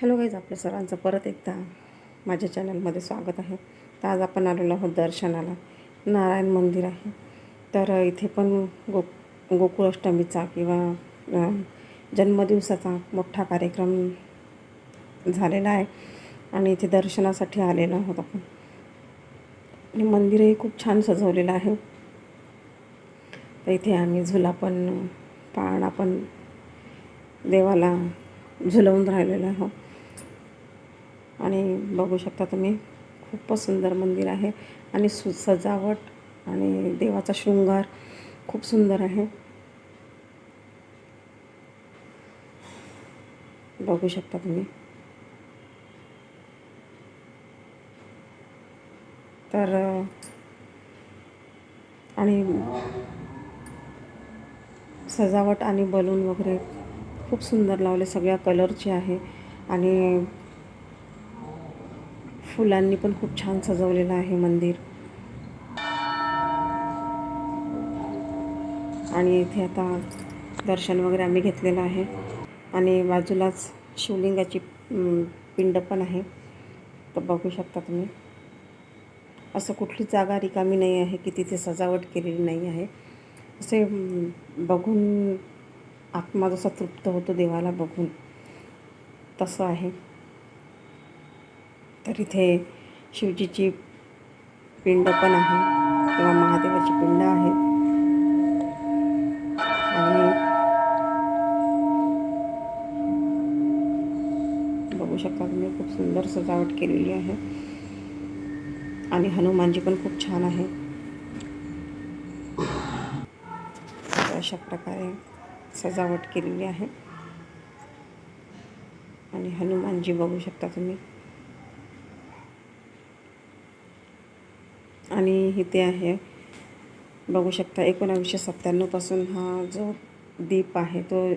Hello guys आपल्या सर्वांचं परत एकदा माझ्या चॅनलमध्ये स्वागत आहे. तर आज आपण आलेलो आहोत दर्शनाला. नारायण मंदिर आहे. तर इथे पण गो गोकुळाष्टमीचा किंवा जन्मदिवसाचा मोठा कार्यक्रम झालेला आहे आणि इथे दर्शनासाठी आलेलो आहोत आपण. आणि मंदिरही खूप छान सजवलेलं आहे. तर इथे आम्ही झुला पण पाळणा पण देवाला झुलवून राहिलेलो आहोत. आणि बघू शकता तुम्ही खूपच सुंदर मंदिर आहे आणि सु सजावट आणि देवाचा शृंगार खूप सुंदर आहे. बघू शकता तुम्ही. तर आणि सजावट आणि बलून वगैरे खूप सुंदर लावले सगळ्या कलरचे आहे आणि फुलांनी पण खूप छान सजवलेलं आहे मंदिर. आणि इथे आता दर्शन वगैरे आम्ही घेतलेलं आहे. आणि बाजूलाच शिवलिंगाची पिंड पण आहे. तर बघू शकता तुम्ही. असं कुठली जागा रिकामी नाही आहे की तिथे सजावट केलेली नाही आहे. असे बघून आत्मा जसा तृप्त होतो देवाला बघून. तसं आहे. तर इथे शिवजीची पिंड पण आहे किंवा महादेवाची पिंड आहेत. आणि बघू शकता तुम्ही खूप सुंदर सजावट केलेली आहे. आणि हनुमानजी पण खूप छान आहे. अशा प्रकारे सजावट केलेली आहे. आणि हनुमानजी बघू शकता तुम्ही. आणि इथे आहे. बघू शकता एकोणावीसशे सत्त्याण्णवपासून हा जो दीप आहे तो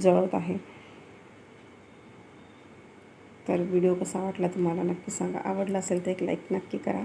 जळत आहे. तर व्हिडिओ कसा वाटला तुम्हाला नक्की सांगा. आवडला असेल तर एक लाईक नक्की करा.